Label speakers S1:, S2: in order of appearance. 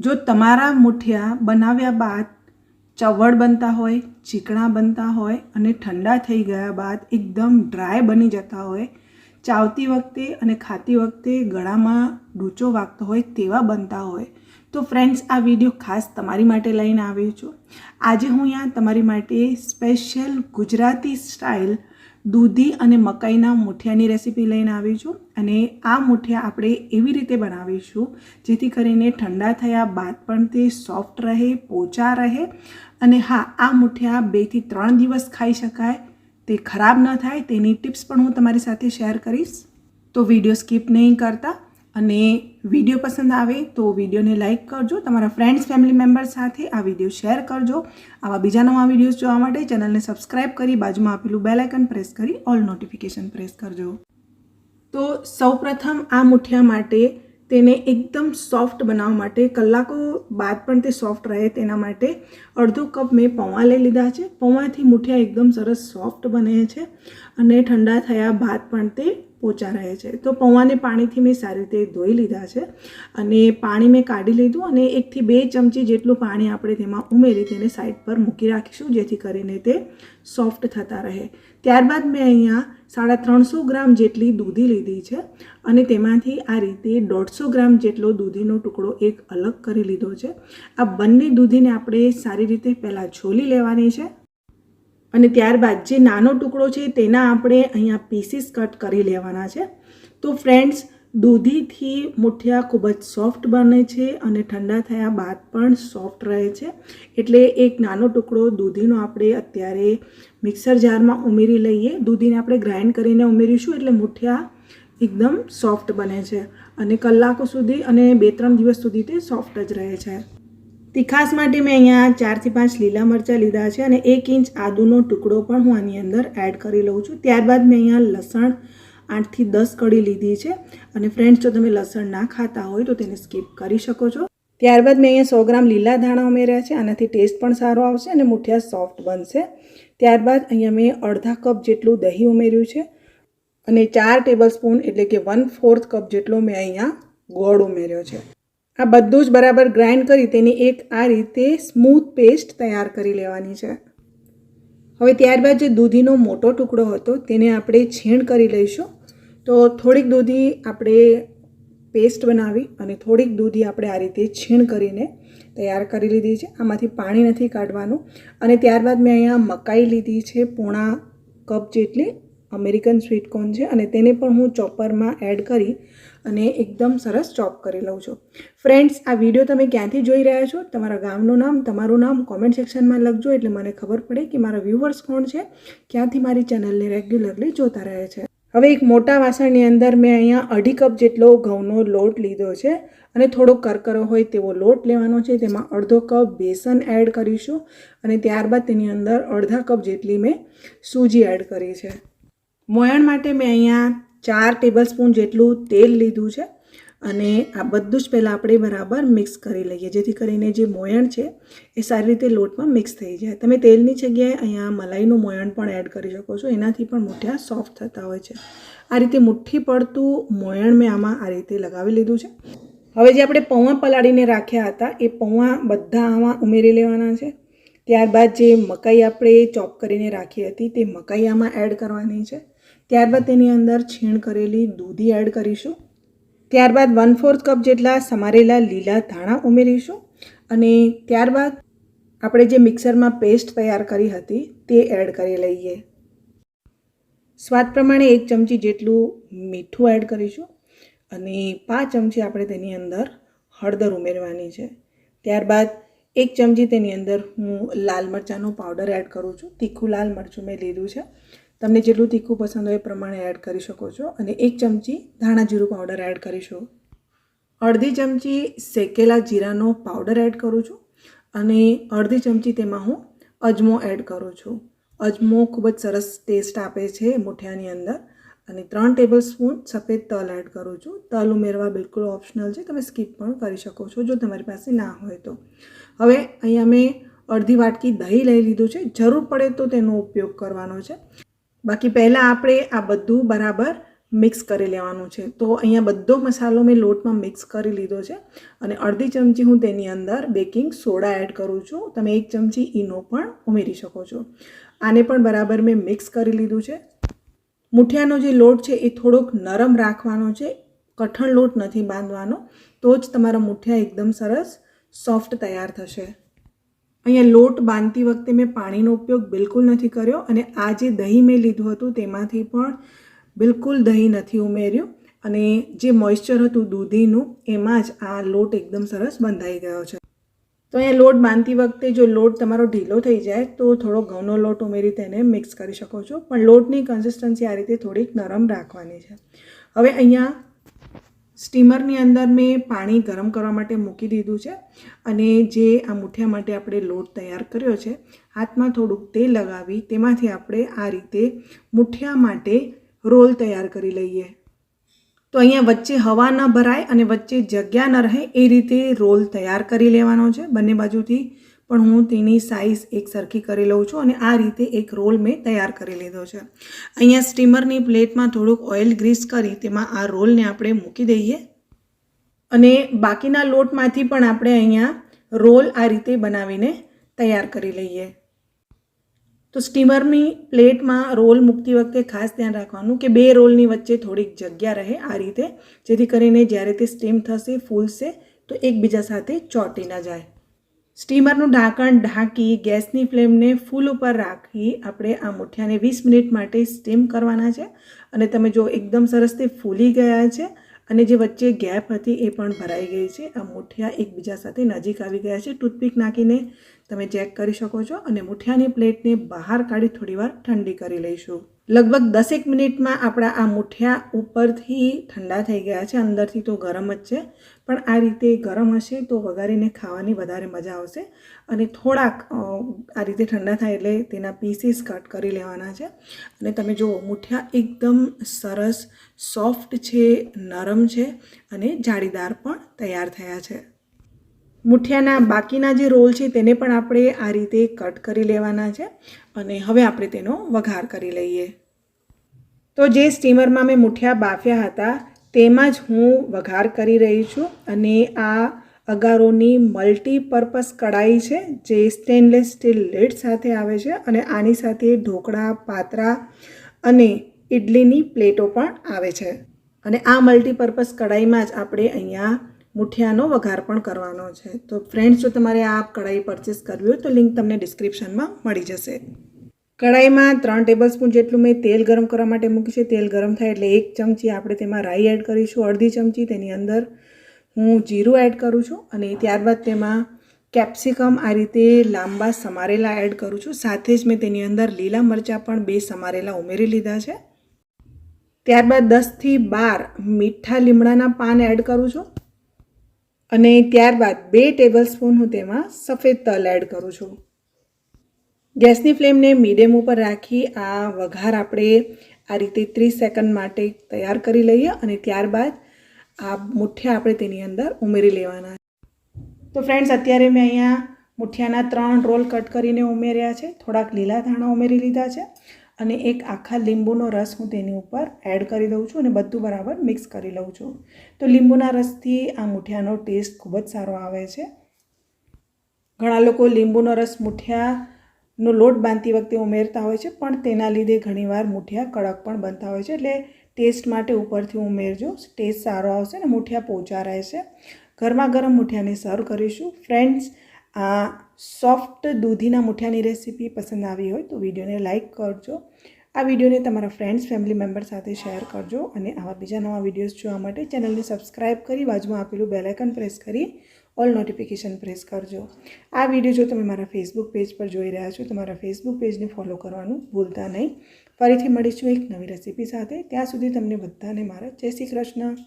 S1: જો તમારા મુઠિયા બનાવ્યા બાદ ચવડ બનતા હોય, ચીકણા બનતા હોય અને ઠંડા થઈ ગયા બાદ એકદમ ડ્રાય બની જતા હોય, ચાવતી વખતે અને ખાતી વખતે ગળામાં ડૂચો વાગતો હોય તેવા બનતા હોય, તો ફ્રેન્ડ્સ આ વીડિયો ખાસ તમારી માટે લઈને આવ્યો છું. આજે હું અહીંયા તમારી માટે સ્પેશિયલ ગુજરાતી સ્ટાઇલ દૂધી અને મકાઈના મુઠિયાની રેસીપી લઈને આવી છું. અને આ મુઠિયા આપણે એવી રીતે બનાવીશું, જેથી કરીને ઠંડા થયા બાદ પણ તે સોફ્ટ રહે, પોચા રહે. અને હા, આ મુઠિયા બેથી ત્રણ દિવસ ખાઈ શકાય. તે ખરાબ ન થાય, તેની ટિપ્સ પણ હું તમારી સાથે શેર કરીશ. તો વીડિયો સ્કીપ નહીં કરતા. અને વીડિયો પસંદ આવે તો વિડીયોને લાઇક કરજો, તમારા ફ્રેન્ડ્સ ફેમિલી મેમ્બર સાથે આ વીડિયો શેર કરજો. આવા બીજા નવા વિડીયોઝ જોવા માટે ચેનલને સબસ્ક્રાઇબ કરી, બાજુમાં આપેલું બેલ પ્રેસ કરી ઓલ નોટિફિકેશન પ્રેસ કરજો. તો સૌપ્રથમ આ મુઠિયા માટે તેને એકદમ સોફ્ટ બનાવવા માટે, કલાકો બાદ પણ તે સોફ્ટ રહે તેના માટે અડધો કપ મેં પૌવા લઈ લીધા છે. પૌવાથી મુઠિયા એકદમ સરસ સોફ્ટ બને છે અને ઠંડા થયા બાદ પણ તે પોચા રહે છે. તો પૌવાને પાણીથી મેં સારી રીતે ધોઈ લીધા છે અને પાણી મેં કાઢી લીધું અને એકથી બે ચમચી જેટલું પાણી આપણે તેમાં ઉમેરી તેને સાઈડ પર મૂકી રાખીશું, જેથી કરીને તે સોફ્ટ થતા રહે. ત્યારબાદ મેં અહીંયા સાડા ત્રણસો ગ્રામ જેટલી દૂધી લીધી છે અને તેમાંથી આ રીતે દોઢસો ગ્રામ જેટલો દૂધીનો ટુકડો એક અલગ કરી લીધો છે. આ બંને દૂધીને આપણે સારી રીતે પહેલાં છોલી લેવાની છે અને ત્યારબાદ જે નાનો ટુકડો છે તેના આપણે અહીંયા પીસીસ કટ કરી લેવાના છે. તો ફ્રેન્ડ્સ દૂધીથી મુઠિયા ખૂબ જ સોફ્ટ બને છે અને ઠંડા થયા બાદ પણ સોફ્ટ રહે છે. એટલે એક નાનો ટુકડો દૂધીનો આપણે અત્યારે મિક્સર જારમાં ઉમેરી લઈએ. દૂધીને આપણે ગ્રાઇન્ડ કરીને ઉમેરીશું એટલે મુઠિયા એકદમ સોફ્ટ બને છે. અને કલાકો સુધી અને બે ત્રણ દિવસ સુધી તે સોફ્ટ જ રહે છે. તીખાસ માટે મેં અહીંયા ચારથી પાંચ લીલા મરચાં લીધા છે અને એક ઇંચ આદુનો ટુકડો પણ હું આની અંદર એડ કરી લઉં છું. ત્યારબાદ મેં અહીંયા લસણ આઠથી દસ કડી લીધી છે. અને ફ્રેન્ડ્સ જો તમે લસણ ના ખાતા હોય તો તેને સ્કીપ કરી શકો છો. ત્યારબાદ મેં અહીંયા સો ગ્રામ લીલા ધાણા ઉમેર્યા છે. આનાથી ટેસ્ટ પણ સારો આવશે અને મુઠિયા સોફ્ટ બનશે. ત્યારબાદ અહીંયા મેં અડધા કપ જેટલું દહીં ઉમેર્યું છે. અને ચાર ટેબલ સ્પૂન એટલે કે વન ફોર્થ કપ જેટલો મેં અહીંયા ગોળ ઉમેર્યો છે. આ બધું જ બરાબર ગ્રાઇન્ડ કરી તેની એક આ રીતે સ્મૂથ પેસ્ટ તૈયાર કરી લેવાની છે. હવે ત્યારબાદ જે દૂધીનો મોટો ટુકડો હતો તેને આપણે છીણ કરી લઈશું. તો થોડીક દૂધી આપણે પેસ્ટ બનાવી અને થોડીક દૂધી આપણે આ રીતે છીણ કરીને તૈયાર કરી લીધી છે. આમાંથી પાણી નથી કાઢવાનું. અને ત્યારબાદ મેં અહીંયા મકાઈ લીધી છે, પોણા કપ જેટલી. અમેરિકન સ્વીટકોર્ન છે અને તેને પણ હું ચોપરમાં એડ કરી અને એકદમ સરસ ચોપ કરી લઉં છું. ફ્રેન્ડ્સ, આ વીડિયો તમે ક્યાંથી જોઈ રહ્યા છો? તમારા ગામનું નામ, તમારું નામ કોમેન્ટ સેક્શનમાં લખજો એટલે મને ખબર પડે કે મારા વ્યૂવર્સ કોણ છે. ક્યાંથી મારી ચેનલને રેગ્યુલરલી જોતા રહે છે. હવે એક મોટા વાસણની અંદર મેં અહીંયા અઢી કપ જેટલો ઘઉંનો લોટ લીધો છે અને થોડો કરકરો હોય તેવો લોટ લેવાનો છે. તેમાં અડધો કપ બેસન એડ કરીશું અને ત્યારબાદ તેની અંદર અડધા કપ જેટલી મેં સૂજી એડ કરી છે. મોયણ માટે મેં અહીંયા ચાર ટેબલ સ્પૂન જેટલું તેલ લીધું છે અને આ બધું જ પહેલાં આપણે બરાબર મિક્સ કરી લઈએ. જેથી કરીને જે મોયણ છે એ સારી રીતે લોટમાં મિક્સ થઈ જાય. તમે તેલની જગ્યાએ અહીંયા મલાઈનું મોયણ પણ એડ કરી શકો છો. એનાથી પણ મુઠિયા સોફ્ટ થતા હોય છે. આ રીતે મુઠ્ઠી પડતું મોયણ મેં આમાં આ રીતે લગાવી લીધું છે. હવે જે આપણે પૌવા પલાળીને રાખ્યા હતા, એ પૌવા બધા આમાં ઉમેરી લેવાના છે. ત્યારબાદ જે મકાઈ આપણે ચોપ કરીને રાખી હતી તે મકાઈ આમાં એડ કરવાની છે. ત્યારબાદ તેની અંદર છીણ કરેલી દૂધી એડ કરીશું. ત્યારબાદ વન ફોર્થ કપ જેટલા સમારેલા લીલા ધાણા ઉમેરીશું અને ત્યારબાદ આપણે જે મિક્સરમાં પેસ્ટ તૈયાર કરી હતી તે એડ કરી લઈએ. સ્વાદ પ્રમાણે એક ચમચી જેટલું મીઠું એડ કરીશું અને પાંચ ચમચી આપણે તેની અંદર હળદર ઉમેરવાની છે. ત્યારબાદ એક ચમચી તેની અંદર હું લાલ મરચાંનો પાવડર એડ કરું છું. તીખું લાલ મરચું મેં લીધું છે. તમને જેટલું તીખું પસંદ હોય એ પ્રમાણે એડ કરી શકો છો અને એક ચમચી ધાણા જીરું પાવડર એડ કરીશું. અડધી ચમચી શેકેલા જીરાનો પાવડર એડ કરું છું અને અડધી ચમચી તેમાં હું અજમો એડ કરું છું. અજમો ખૂબ જ સરસ ટેસ્ટ આપે છે મુઠિયાની અંદર. અને ત્રણ ટેબલ સ્પૂન સફેદ તલ એડ કરું છું. તલ ઉમેરવા બિલકુલ ઓપ્શનલ છે, તમે સ્કીપ પણ કરી શકો છો જો તમારી પાસે ના હોય તો. હવે અહીંયા મેં અડધી વાટકી દહીં લઈ લીધું છે, જરૂર પડે તો તેનો ઉપયોગ કરવાનો છે. બાકી પહેલાં આપણે આ બધું બરાબર મિક્સ કરી લેવાનું છે. તો અહીંયા બધો મસાલો મેં લોટમાં મિક્સ કરી લીધો છે અને અડધી ચમચી હું તેની અંદર બેકિંગ સોડા એડ કરું છું. તમે એક ચમચી ઈનો પણ ઉમેરી શકો છો. આને પણ બરાબર મેં મિક્સ કરી લીધું છે. મુઠિયાનો જે લોટ છે એ થોડોક નરમ રાખવાનો છે, કઠણ લોટ નથી બાંધવાનો, તો જ તમારા મુઠિયા એકદમ સરસ સોફ્ટ તૈયાર થશે. અહીંયા લોટ બાંધતી વખતે મેં પાણીનો ઉપયોગ બિલકુલ નથી કર્યો અને આ જે દહીં મેં લીધું હતું તેમાંથી પણ બિલકુલ દહીં નથી ઉમેર્યું અને જે મોઇશ્ચર હતું દૂધીનું, એમાં જ આ લોટ એકદમ સરસ બંધાઈ ગયો છે. તો અહીંયા લોટ બાંધતી વખતે જો લોટ તમારો ઢીલો થઈ જાય તો થોડો ઘઉંનો લોટ ઉમેરી તેને મિક્સ કરી શકો છો. પણ લોટની કન્સિસ્ટન્સી આ રીતે થોડીક નરમ રાખવાની છે. હવે અહીંયા સ્ટીમરની અંદર મેં પાણી ગરમ કરવા માટે મૂકી દીધું છે અને જે આ મુઠિયા માટે આપણે લોટ તૈયાર કર્યો છે, હાથમાં થોડુંક તેલ લગાવી, તેમાંથી આપણે આ રીતે મુઠિયા માટે રોલ તૈયાર કરી લઈએ. તો અહીંયા વચ્ચે હવા ન ભરાય અને વચ્ચે જગ્યા ન રહે એ રીતે રોલ તૈયાર કરી લેવાનો છે. બંને બાજુથી પણ હું તેની સાઇઝ એક સરખી કરી લઉં છું અને આ રીતે એક રોલ મેં તૈયાર કરી લીધો છે. અહીંયા સ્ટીમરની પ્લેટમાં થોડુંક ઓઇલ ગ્રીસ કરી તેમાં આ રોલને આપણે મૂકી દઈએ. અને બાકીના લોટમાંથી પણ આપણે અહીંયા રોલ આ રીતે બનાવીને તૈયાર કરી લઈએ. તો સ્ટીમરની પ્લેટમાં રોલ મૂકતી વખતે ખાસ ધ્યાન રાખવાનું કે બે રોલની વચ્ચે થોડીક જગ્યા રહે આ રીતે. જેથી કરીને જ્યારે તે સ્ટીમ થશે, ફૂલશે, તો એકબીજા સાથે ચોંટી ન જાય. સ્ટીમરનું ઢાંકણ ઢાંકી ગેસની ફ્લેમને ફૂલ ઉપર રાખી આપણે આ મુઠિયાને વીસ મિનિટ માટે સ્ટીમ કરવાના છે. અને તમે જો એકદમ સરસ તે ફૂલી ગયા છે અને જે વચ્ચે ગેપ હતી એ પણ ભરાઈ ગઈ છે. આ મુઠિયા એકબીજા સાથે નજીક આવી ગયા છે. ટૂથપીક નાખીને તમે ચેક કરી શકો છો અને મુઠિયાની પ્લેટને બહાર કાઢી થોડીવાર ઠંડી કરી લઈશું. લગભગ દસેક મિનિટમાં આપણા આ મુઠિયા ઉપરથી ઠંડા થઈ ગયા છે. અંદરથી તો ગરમ જ છે. પણ આ રીતે ગરમ હશે તો વઘારીને ખાવાની વધારે મજા આવશે. અને થોડાક આ રીતે ઠંડા થાય એટલે તેના પીસીસ કટ કરી લેવાના છે. અને તમે જુઓ, મુઠિયા એકદમ સરસ સોફ્ટ છે, નરમ છે અને જાળીદાર પણ તૈયાર થયા છે. મુઠિયાના બાકીના જે રોલ છે તેને પણ આપણે આ રીતે કટ કરી લેવાના છે અને હવે આપણે તેનો વઘાર કરી લઈએ. તો જે સ્ટીમરમાં મેં મુઠિયા બાફ્યા હતા તેમાં જ હું વઘાર કરી રહી છું અને આ અગારોની મલ્ટીપર્પઝ કઢાઈ છે જે સ્ટેનલેસ સ્ટીલ લીડ સાથે આવે છે અને આની સાથે ઢોકળા, પાત્રા અને ઇડલીની પ્લેટો પણ આવે છે. અને આ મલ્ટીપર્પઝ કઢાઈમાં જ આપણે અહીંયા મુઠિયાનો વઘાર પણ કરવાનો છે. તો ફ્રેન્ડ્સ જો તમારે આ કઢાઈ પરચેસ કરવી હોય તો લિંક તમને ડિસ્ક્રિપ્શનમાં મળી જશે. કઢાઈમાં ત્રણ ટેબલ સ્પૂન જેટલું મેં તેલ ગરમ કરવા માટે મૂક્યું છે. તેલ ગરમ થાય એટલે એક ચમચી આપણે તેમાં રાઈ એડ કરીશું, અડધી ચમચી તેની અંદર હું જીરું એડ કરું છું અને ત્યારબાદ તેમાં કેપ્સિકમ આ રીતે લાંબા સમારેલા એડ કરું છું. સાથે જ મેં તેની અંદર લીલા મરચાં પણ બે સમારેલા ઉમેરી લીધા છે. ત્યારબાદ દસથી બાર મીઠા લીમડાના પાન એડ કરું છું. અને ત્યારબાદ બે ટેબલ સ્પૂન હું તેમાં સફેદ તલ એડ કરું છું. ગેસની ફ્લેમને મીડિયમ ઉપર રાખી આ વઘાર આપણે આ રીતે ત્રીસ સેકન્ડ માટે તૈયાર કરી લઈએ અને ત્યારબાદ આ મુઠ્ઠિયા આપણે તેની અંદર ઉમેરી લેવાના. તો ફ્રેન્ડ્સ અત્યારે મેં અહીંયા મુઠિયાના ત્રણ રોલ કટ કરીને ઉમેર્યા છે. થોડાક લીલા ધાણા ઉમેરી લીધા છે. અને એક આખા લીંબુનો રસ હું તેની ઉપર એડ કરી દઉં છું અને બધું બરાબર મિક્સ કરી લઉં છું. તો લીંબુના રસથી આ મુઠિયાનો ટેસ્ટ ખૂબ જ સારો આવે છે. ઘણા લોકો લીંબુનો રસ મુઠિયાનો લોટ બાંધતી વખતે ઉમેરતા હોય છે, પણ તેના લીધે ઘણીવાર મુઠિયા કડક પણ બનતા હોય છે, એટલે ટેસ્ટ માટે ઉપરથી ઉમેરજો. ટેસ્ટ સારો આવશે અને મુઠિયા પોચા રહેશે. ગરમા ગરમ મુઠિયાને સર્વ કરીશું. ફ્રેન્ડ્સ આ સોફ્ટ દૂધીના મુઠિયાની રેસીપી પસંદ આવી હોય તો વિડીયોને લાઇક કરજો. આ વિડીયોને તમારા ફ્રેન્ડ્સ ફેમિલી મેમ્બર સાથે શેર કરજો અને આવા બીજા નવા વિડીયોઝ જોવા માટે ચેનલને સબસ્ક્રાઇબ કરી બાજુમાં આપેલું બેલાઇકન પ્રેસ કરી ઓલ નોટિફિકેશન પ્રેસ કરજો. આ વીડિયો જો તમે મારા ફેસબુક પેજ પર જોઈ રહ્યા છો તો મારા ફેસબુક પેજને ફોલો કરવાનું ભૂલતા નહીં. ફરીથી મળીશું એક નવી રેસીપી સાથે. ત્યાં સુધી તમને બધાને મારા જય શ્રી કૃષ્ણ.